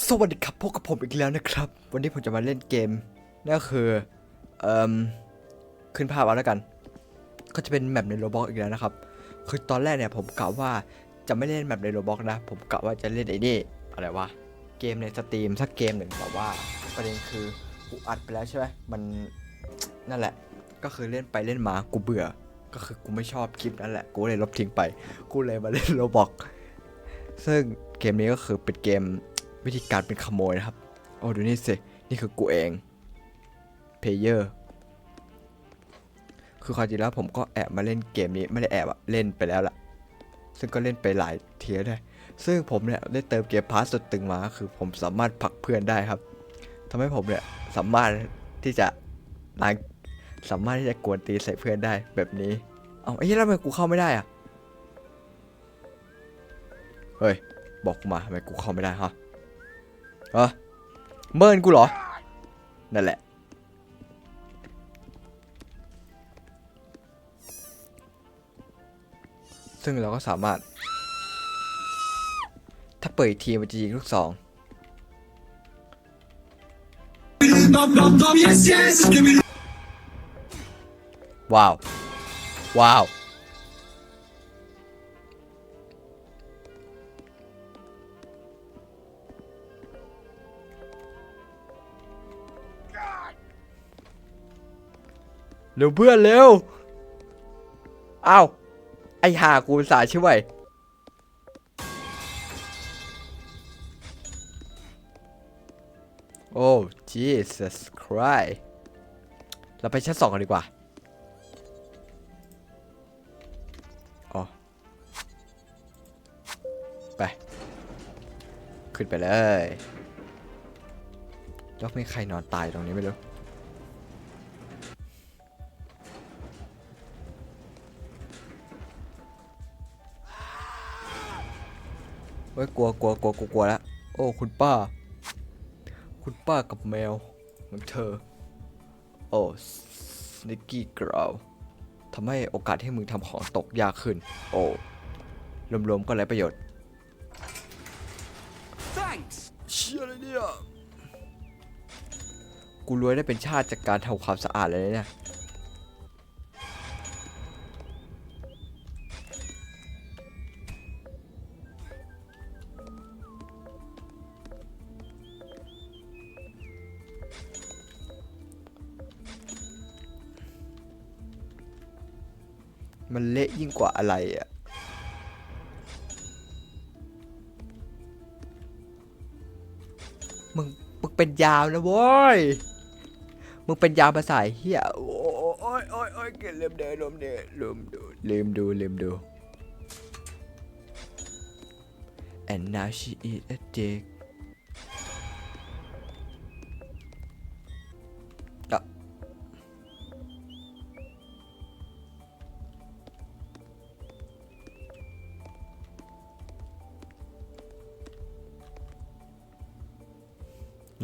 สวัสดีครับพบกับผมอีกแล้วนะครับ วันนี้ผมจะมาเล่นเกมนั่นก็คือเอ่มขึ้นภาพเอาแล้วกัน ก็จะเป็นแมปในโรบอกอีกแล้วนะครับ คือตอนแรกเนี่ยผมกะว่าจะไม่เล่นแมปในโรบอกนะ ผมกะว่าจะเล่นไอ้นี่อะไรวะเกมในสตรีมสักเกมหนึ่งแต่ว่าประเด็นคือกูอัดไปแล้วใช่ไหมมันนั่นแหละ ก็คือเล่นไปเล่นมากูเบื่อ ก็คือกูไม่ชอบคลิปนั้นแหละกูเลยลบทิ้งไป กูเลยมาเล่นโรบอกซึ่งเกมนี้ก็คือเป็นเกม วิธีการเป็นขโมยนะครับ โอ้ดูนี่สิ นี่คือกูเอง เพเยอร์ คือความจริงแล้วผมก็แอบมาเล่นเกมนี้ ไม่ได้แอบอะเล่นไปแล้วล่ะ ซึ่งก็เล่นไปหลายเทียด้วยซึ่งผมเนี่ยได้เติมเกมพาสสุดตึงมา คือผมสามารถผลักเพื่อนได้ครับทำให้ผมเนี่ยสามารถที่จะล้างสามารถที่จะกวนตีใส่เพื่อนได้แบบนี้ เอาไอ้เหี้ยทำไมกูเข้าไม่ได้อะเฮ้ย บอกกูมาทำไมกูเข้าไม่ได้ฮะ เออเมินกูเหรอ นั่นแหละ ซึ่งเราก็สามารถ ถ้าเปิดทีมันจะยิงลูกสอง ว้าว ว้าว ร็วเพื่อนเร็วอ้าวไอหากูสาช่วยโอ้ Jesus Christ เราไปชั้นสองกันดีกว่าอ๋อไป ขึ้นไปเลย แล้วไม่ใครนอนตายตรงนี้ไม่รู้ เฮ้ยกลัวกลัวกลัวกลัวกลัวแล้วโอ้คุณป้า คุณป้ากับแมวของเธอ โอ้สนิกกี้กราวทำให้โอกาสที่มึงทำของตกยากขึ้น โอ้รวมๆก็ไรประโยชน์ Thanks. เชี่ยอะไรเนี่ยกูรวยได้เป็นชาติจากการทำความสะอาดเลยนะเนี่ย มันเละยิ่งกว่าอะไรอะ มึง มึงเป็นยาวนะโว้ย มึงเป็นยาวภาษาเฮียโอ้ยโอ้ยโอ้ยโอ้ยเกลืมเดลืมเดลืมดูลืมดูลืมดู and now she is a dick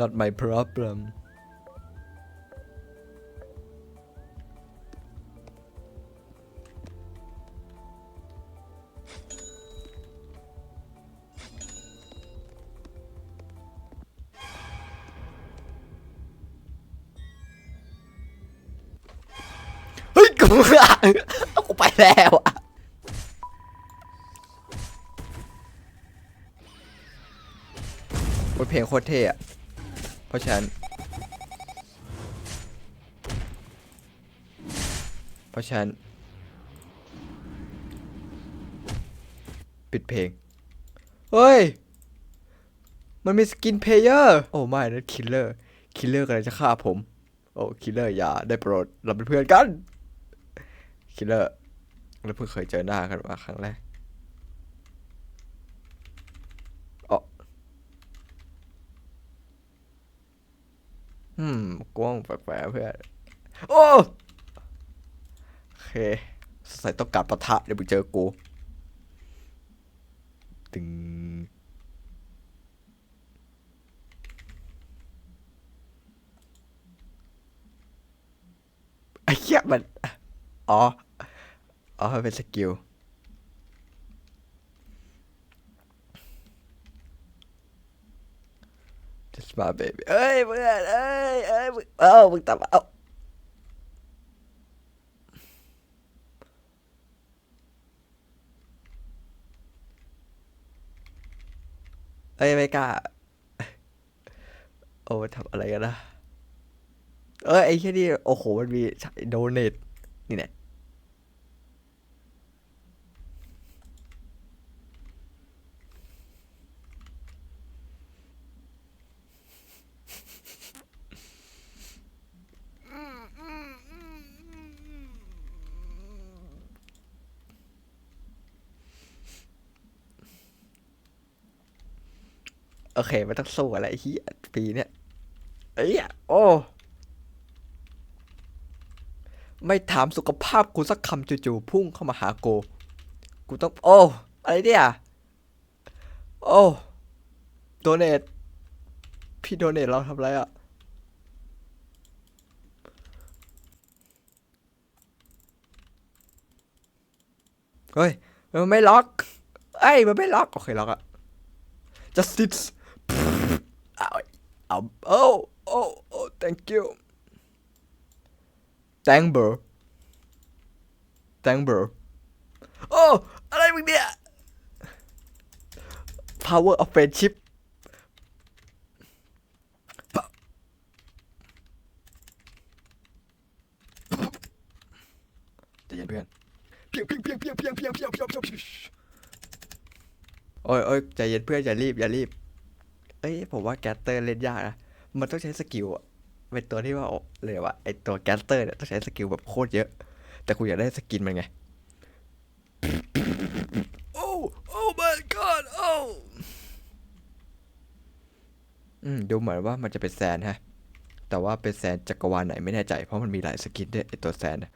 not my problem เฮ้ยกูกูไปแล้วอะโอ้ยเพลงโคตรเท่อะ ราะฉะนั้น เพราะฉะนั้น ปิดเพลง เฮ้ย มันมีสกินเพลเยอร์ โอ้ไม่นะคิลเลอร์ คิลเลอร์กำลังจะฆ่าผม โอ้ คิลเลอร์อย่าได้โปรด เราเป็นเพื่อนกัน คิลเลอร์ เราเพิ่งเคยเจอหน้ากันมาครั้งแรกอ๋อ อืมกว้างแปลกๆเพื่อนโอ้โอเคสงสัยต้องการปะทะเดี๋ยวมึงเจอกูตึงไอ้เหี้ยมัน อ๋อ อ๋อ เป็นสกิล just my baby เอ้ยเพื่อนเอ้ยเอ้ยมึงเอ้ามึงตับเอ้าเอ้ยไม่กล้า โอ้ทำอะไรกันนะ เอ้ยไอ้แค่นี้โอ้โห มันมีโดเนทนี่แหละ โอเคไม่ต้องสู้อะไรเฮียปีเนี้ยเอ้ยโอ้ไม่ถามสุขภาพกูสักคำจู่ๆพุ่งเข้ามาหากูกูต้องโอ้อะไรเนี่ยโอ้โดเนทพี่โดเนทเราทำอะไรอะเฮ้ยมันไม่ล็อกเอ้ยมันไม่ล็อกโอเคล็อกอะ justice เอาโอ้โอ้โอ้ thank you thank bro thank bro โอ้อะไรมึงเนี่ย power of friendship ใจะเย็นเพื่อนเพียงเพียงเพียงเพียงเพียงเพียงเพียงเพียงเพียงเพียงโอ้ยโอ้ยใจเย็นเพื่อนอย่ารีบอย่ารีบ เอ้ยผมว่าแกสเตอร์เล่นยากนะมันต้องใช้สกิลอะเป็นตัวที่ว่าโอ้เลยว่าไอตัวแกสเตอร์เนี่ยต้องใช้สกิลแบบโคตรเยอะ แต่กูอยากได้สกินมันไงโอ้โอ้ my god โอ้อืมดูเหมือนว่ามันจะเป็นแซนฮะ แต่ว่าเป็นแซนจักรวาลไหนไม่แน่ใจ เพราะมันมีหลายสกินด้วยไอตัวแซนนะ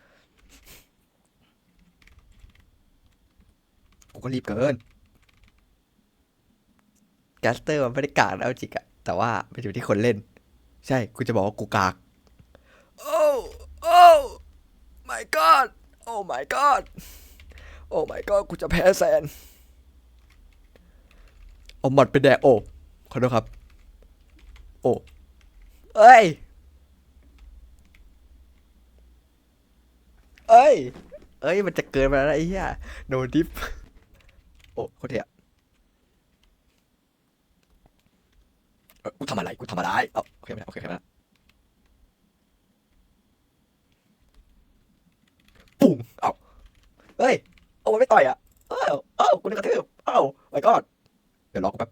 กูก็รีบเกิน แกสเตอร์มันไม่ได้กากนะเอาจริงอะแต่ว่ามันอยู่ที่คนเล่น ใช่กูจะบอกว่ากูกากโอ้โอ้ my god โอ้ my god โอ้ my god กูจะแพ้แซนเอาหมัดไปแดกโอ้ขอโทษครับ โอ้เอ้ยเอ้ย เอ้ย มันจะเกินไปแล้วนะไอ้เหี้ยโนดิฟ โอ้โคตรเท่อะ เอ้ยกูทำอะไรกูทำอะไรเอ้าโอเคไหมโอเคไม่ได้ปุ้งเอ้าเฮ้ยเอามันไม่ต่อยอะเอ้าเอ้ากูนึกกระทืบเอ้าไ y ก o d เดี๋ยวรอกูแป๊บ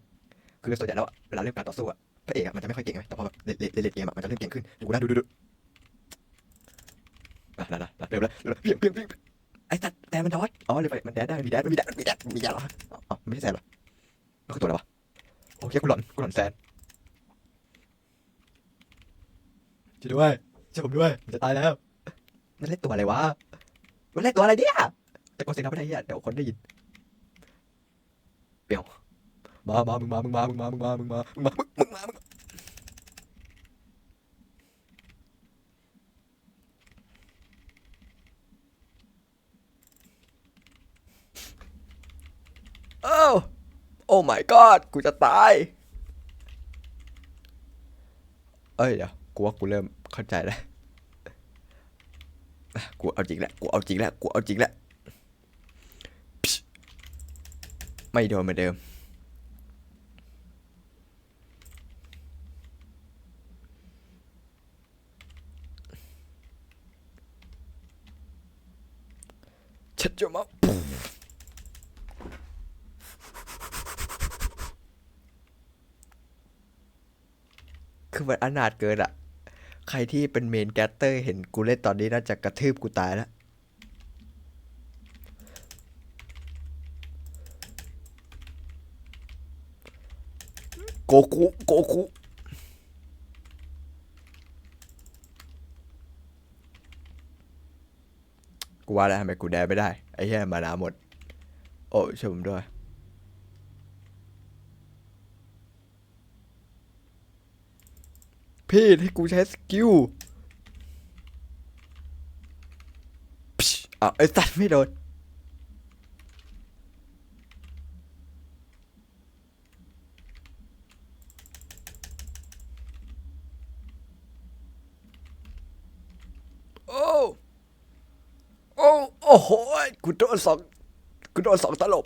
คือส่วนใหญ่แล้วอะเวลาเล่นการต่อสู้อะพระเอกอะมันจะไม่ค่อยเก่งไงแต่พอแบบเล่นเล่นเล่นเกมอะมันจะเล่นเก่งขึ้นดูกูนะดูดูดูอะนะนะนะเริ่มแล้วเริ่มแล้วเพียงเพียงเพียงไอ้สัตว์แต่มันดอยอ๋อเลยไปมันแดดได้มีแดดมีแดดมีแดดมีแดดเหรออ๋ออ๋อไม่ใช่แซนหรอแล้วคือตัวอะไรวะโอเคกูหลอนกูหลอนแซน ช่วยด้วยช่วยผมด้วยผมจะตายแล้วมันเล่นตัวอะไรวะมันเล่นตัวอะไรเนี่ยแต่ก็เสียงดังไม่ได้เหี้ยเดี๋ยวคนได้ยินเปียวมามามึงมามึงมามึงมามึงมามึงมามึงมามึงมึงมามึงโอ้โอ้ my god กูจะตาย เอ้ยเดี๋ยวกูว่ากูเริ่ม เข้าใจแล้วกูเอาจริงแล้วกูเอาจริงแล้วกูเอาจริงแล้วไม่โดนเหมือนเดิมช็ดจมาคือมันอนาถเกินอะ ใครที่เป็นเมนแกตเตอร์เห็นกูเล่นตอนนี้น่าจะกระทืบกูตายแล้ว โกคุโกคุกูว่าแล้วทำไมกูแดไม่ได้ ไอ้เหี้ยมานาหมด โอ้ช่วยผมด้วย พี่ให้กูใช้สกิลอ้าไอ้สัตว์ไม่โดนโอ้โอ้โอ้โหกูโดนสองกูโดนสองตลบ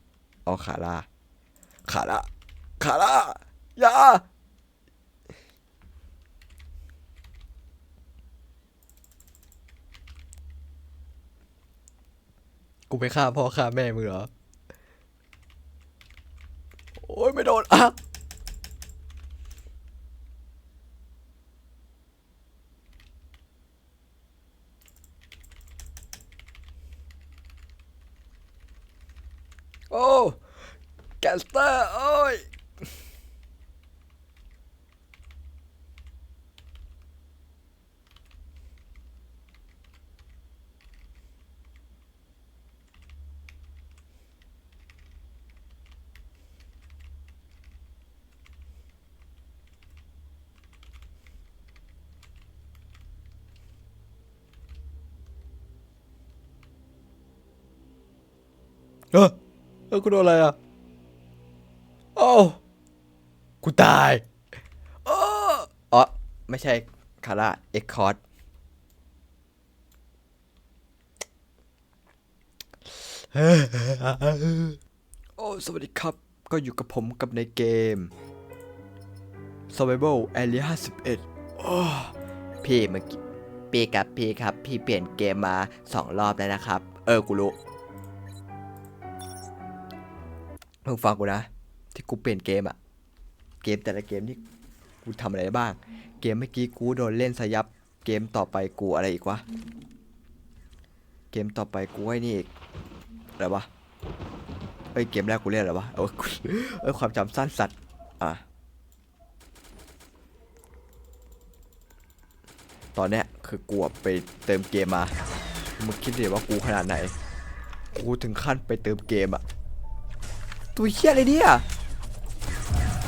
เอาขาร่าขาร่าขาร่าอย่า กูไปฆ่าพ่อฆ่าแม่มึงเหรอ โอ้ยไม่โดนอะ Oh! Geldi! Oy! Ah! เตอร์โอ้ยเออเออกูโดนอะไรอะโอ้ากูตายอ้ออ๋อไม่ใช่คาร่าเอ็กคอร์ดโอ้สวัสดีครับ ก็อยู่กับผมกับในเกม Survival Area 51โอ้พี่เมื่อกี้พี่ครับพี่ครับ พี่เปลี่ยนเกมมาสองรอบแล้วนะครับ เออ กูรู้ มึงฟังกูนะ ที่กูเปลี่ยนเกมอะเกมแต่ละเกมที่กูทำอะไรได้บ้าง เกมเมื่อกี้กูโดนเล่นสยับ เกมต่อไปกูอะไรอีกวะ เกมต่อไปกูไอ้นี่อีกอะไรวะเอ้ยเกมแรกกูเล่นอะไรวะเออเออความจำสั้นสัตว์อะตอนเนี้ยคือกูไปเติมเกมมา มึงคิดดิว่ากูขนาดไหน กูถึงขั้นไปเติมเกมอะ ตัวเฮียอะไรเนี่ย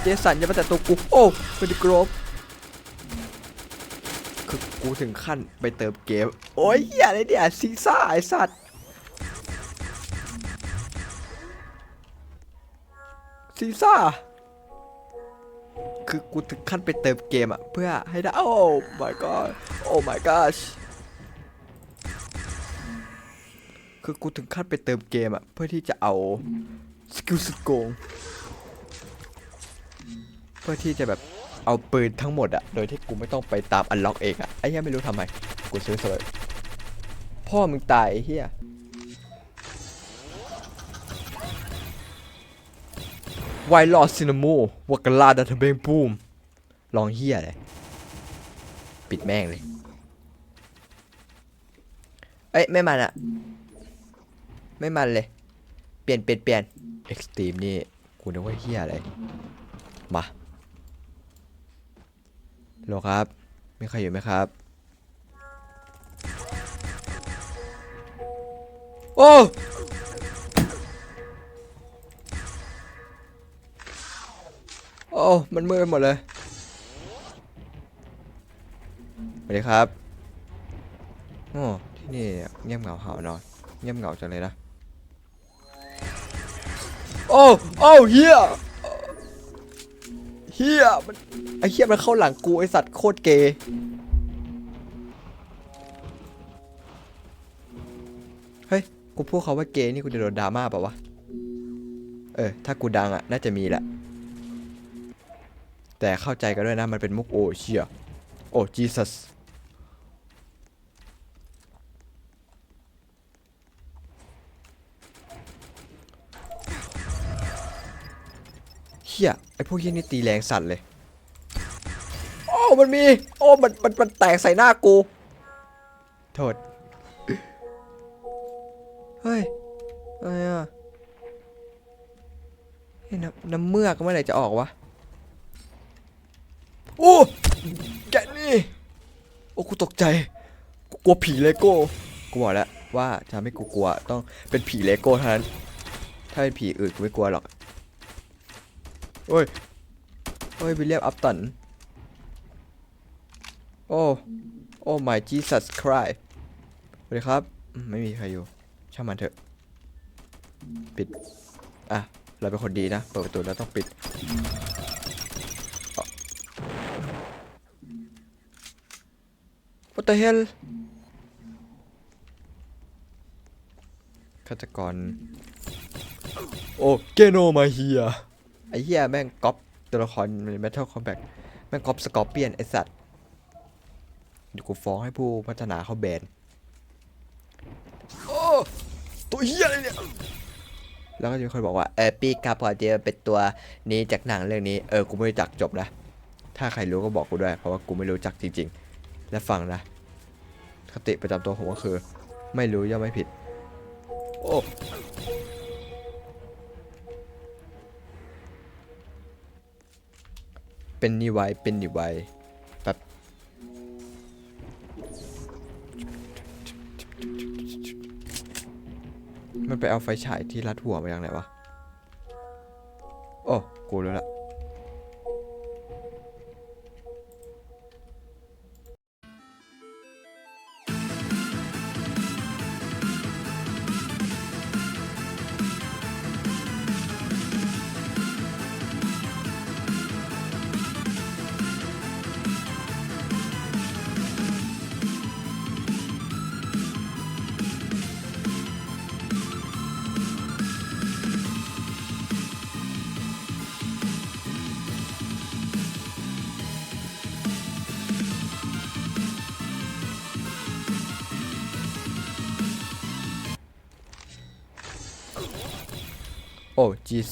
เจสันอย่ามาแต่ตัวกูโอ้เป็นกรอบคือกูถึงขั้นไปเติมเกม โอ้ยเฮียอะไรเนี่ยซีซ่าไอสัตว์ซีซ่าคือกูถึงขั้นไปเติมเกมอะเพื่อให้ได้ โอ้ my god โอ้ my gosh คือกูถึงขั้นไปเติมเกมอะเพื่อที่จะเอา สกิลสุดโกง เพื่อที่จะแบบเอาปืนทั้งหมดอะโดยที่กูไม่ต้องไปตามอันล็อกเองอะไอ้เหี้ยไม่รู้ทำไม กูซื้อสวยพ่อมึงตายไอ้เหี้ยไวลอซินาโมวากาลาดัตเบงบูมลองเหี้ยเลย ปิดแม่งเลย เอ้ย ไม่มันอะไม่มันเลย เปลี่ยนเปลี่ยนเปลี่ยนเอ็กซ์ตรีมนี่กูนึกว่าเฮียอะไร มาโลครับ ไมีใครอยู่ไหมครับ โอ้โอ้ มันมืดไปหมดเลยสวัสดีครับ โอ้ ที่นี่เงียบเหงาเหานอน เงียบเหงาจังเลยนะ โอ้โอ้เฮียเฮียมันไอเฮียมันเข้าหลังกูไอสัตว์โคตรเกย์เฮ้ยกูพูดเขาว่าเกย์นี่กูจะโดนดราม่าป่าวะเออถ้ากูดังอะน่าจะมีแหละ แต่เข้าใจกันด้วยนะมันเป็นมุกโอเชียโอ้จีซัส เฮียไอพวกเฮียนี่ตีแรงสั่นเลยโอ้มันมี โอ้มันมันมันแตกใส่หน้ากูโทษเฮ้ยอะไรอะเฮ้ยน้ำน้ำเมือกเมื่อไหร่จะออกวะโอ้แกนี่โอ้กูตกใจกูกลัวผีเลโก้กูบอกแล้วว่าจะทำให้กูกลัวต้องเป็นผีเลโก้เท่านั้นถ้าเป็นผีอื่นกูไม่กลัวหรอก โอ้ยโอ้ยวิลเลียมอัปตัน โอ้ โอ้ my Jesus Christ สวัสดีครับ ไม่มีใครอยู่ ช่างมันเถอะ ปิด อะ เราเป็นคนดีนะ เปิดประตูแล้วต้องปิด What the hell ฆาตกร โอ้ เกโนมาเฮีย ไอ้เหี้ยแม่งก๊อปตัวละครใน Metal Combat แม่งก๊อปสกอร์เปียนไอสัตว์เดี๋ยวกูฟ้องให้ผู้พัฒนาเขาแบนโอ้ตัวเฮียอะไรเนี่ยแล้วก็จะมีคนบอกว่าเออปีกครับพอเดียเป็นตัวนี้จากหนังเรื่องนี้เออกูไม่รู้จักจบนะถ้าใครรู้ก็บอกกูด้วยเพราะว่ากูไม่รู้จักจริง ๆ และฟังนะคติประจำตัวผมก็คือ ไม่รู้ย่อมไม่ผิด โอ้ เป็นนี่ไว้เป็นนี่ไว้แบบมันไปเอาไฟฉายที่รัดหัวมาอย่างไหนวะ โอ้ กูรู้ละ อ้จีส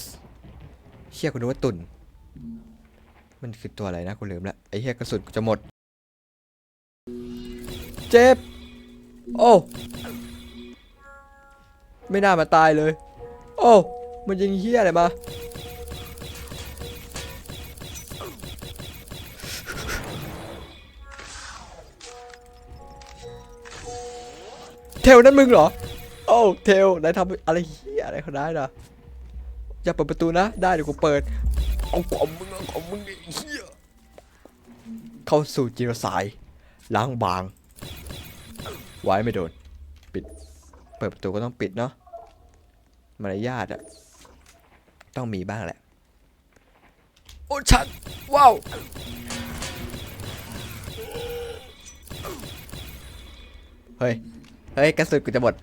เชี่ยกูนึกว่าตุ่น มันคือตัวอะไรนะกูลืมละไอ้เหี้ยกระสุนจะหมด เจ็บ โอ้ ไม่น่ามาตายเลย โอ้ มันยิงเหี้ยอะไรมา เทลนั่นมึงเหรอ โอ้ เทลนายทำอะไรเหี้ยอะไรเขาได้นะ อย่าเปิดประตูนะ ได้เดี๋ยวกูเปิด เอาของมึงเอาของมึงไอ้เหี้ยเข้าสู่จีรสาย ล้างบาง ไว้ไม่โดน ปิด เปิดประตูก็ต้องปิดเนาะ มารยาทอะต้องมีบ้างแหละ โอ้ชัดว้าวเฮ้ย เฮ้ยกระสุนกูจะหมด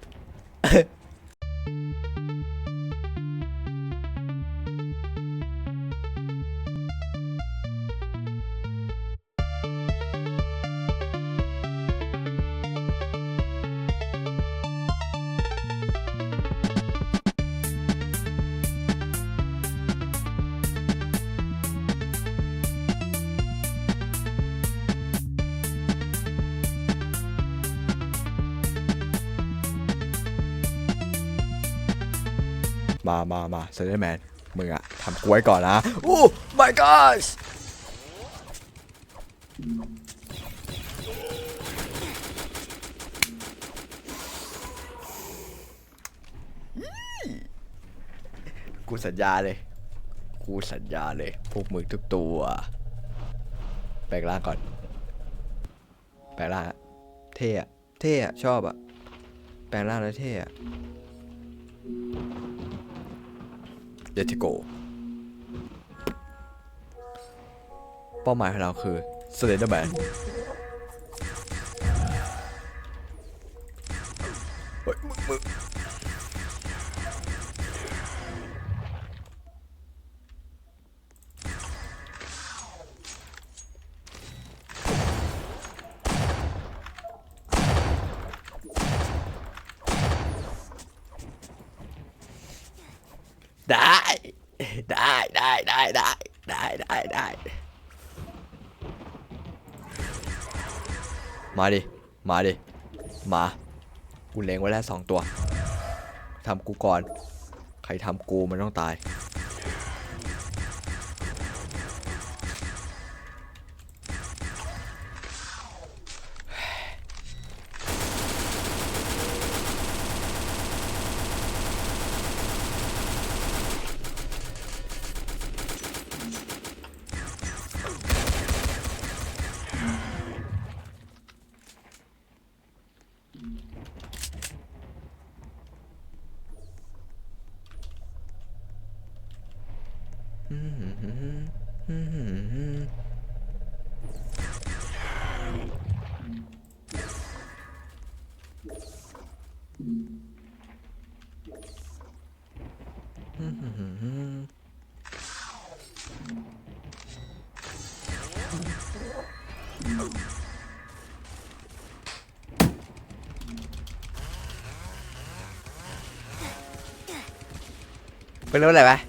มามามาเซอร์แมนมึงอะทำกล้วยก่อนนะโอ้ my gosh กูสัญญาเลย กูสัญญาเลย พวกมึงทุกตัว แปลงร่างก่อน แปลงร่างเท่อะเท่อะชอบอะแปลงร่างแล้วเท่อะ เลติโกเป้าหมายของเราคือ Slenderman เฮ้ยมึงมึง ได้ ได้ได้ได้ได้ได้ได้ได้มาดิ มาดิ มากูเล็งไว้แล้วสองตัวทำกูก่อน ใครทำกูมันต้องตาย เป็นรู้อะไรไหมเป็น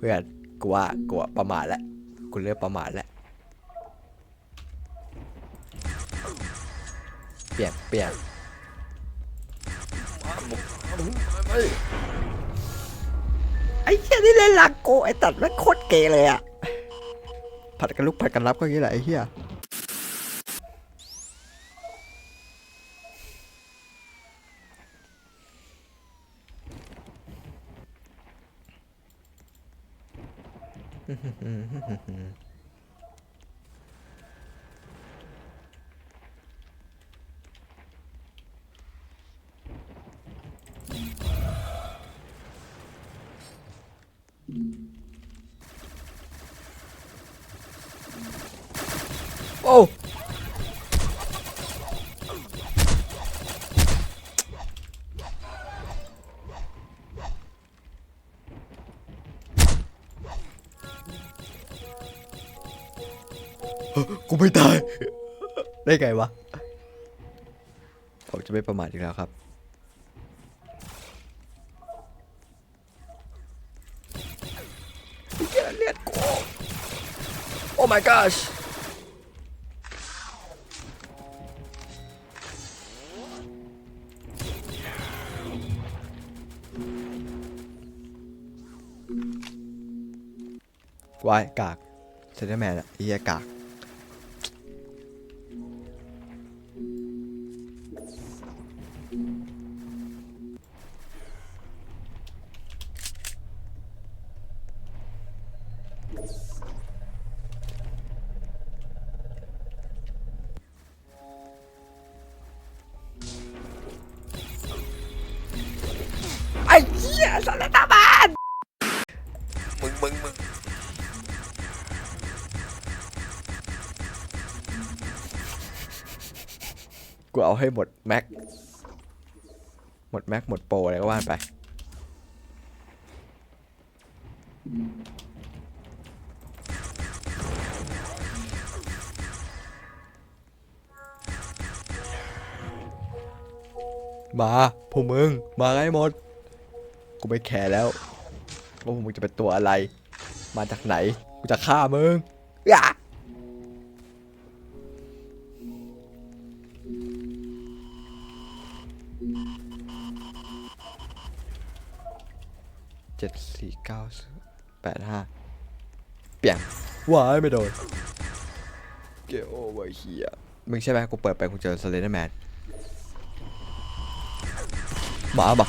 เพื่อนกูว่ากูว่าประมาทแล้วกูเริ่มประมาทแล้วเปลี่ยนเปลี่ยนไอ้เหี้ยนี่เล่นหลักกูไอ้ตัดแม่งโคตรเกเลยอะผัดกันลุกผัดกันรับก็อย่างนี้แหละไอ้เหี้ย โอ้ กูไม่ตาย ได้ไงวะ ผมจะไม่ประมาทอีกแล้วครับเหี้ยเลือดกู โอ้ my gosh วายกากเซนเตอร์แมนอะไอ้เหี้ยกาก ไอ้เหี้ยสันตาบานมึงมึงมึงกูเอาให้หมดแม็ก หมดแม็กหมดโปรอะไรก็ว่าไป มาพวกมึง มาให้หมด กูไม่แคร์แล้วว่าพวกมึงจะเป็นตัวอะไร มาจากไหน กูจะฆ่ามึงอย่าเจ็ดสี่เก้าแปดห้าเปลี่ยนว้ายไม่โดนเกโอไวเฮียมึงใช่ไหมกูเปิดไปกูเจอสเลนเดอร์แมน หมาปะ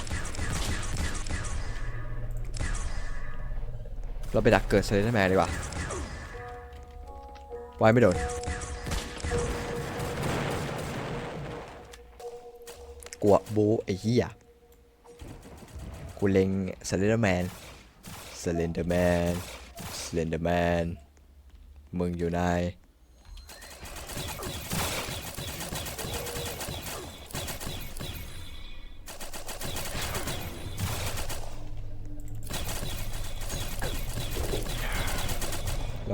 เราไปดักเกิดเซเลนแมนดีกว่าไว้ไม่โดน กลัวบูไอ้เหี้ยกูเล็งเซเลนแมนเซเลนเดอร์แมนเซเลนเดอร์แมนมึงอยู่ไหน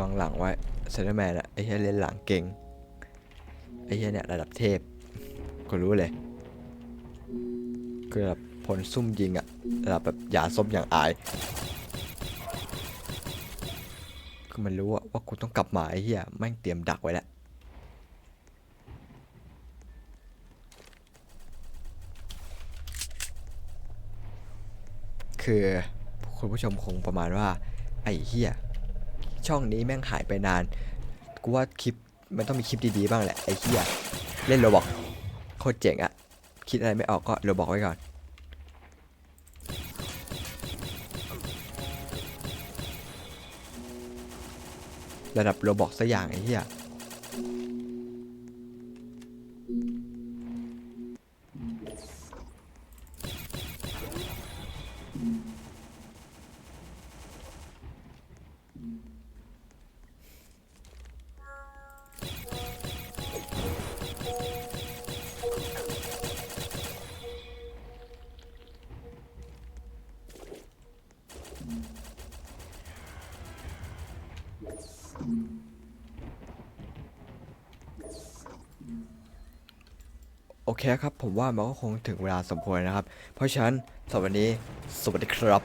องหลังไว้เซนเตอร์แมนอะไอ้เหี้ยเล่นหลังเก่งไอ้เหี้ยเนี่ยระดับเทพก็รู้เลยคือแบบพลซุ่มยิงอะระดับแบบยาส้มอย่างอายคือมันรู้อะว่ากูต้องกลับมาไอ้เหี้ยแม่งเตรียมดักไว้แล้วคือคุณผู้ชมคงประมาณว่า ไอ้เหี้ย ช่องนี้แม่งหายไปนาน กูว่าคลิปมันต้องมีคลิปดีๆบ้างแหละ ไอ้เหี้ยเล่นโรบอกโคตรเจ๋งอะคิดอะไรไม่ออกก็โรบอกไว้ก่อนระดับโรบอกสักอย่างไอ้เหี้ย ว่ามันก็คงถึงเวลาสมควรนะครับ เพราะฉะนั้นสำหรับวันนี้สวัสดีครับ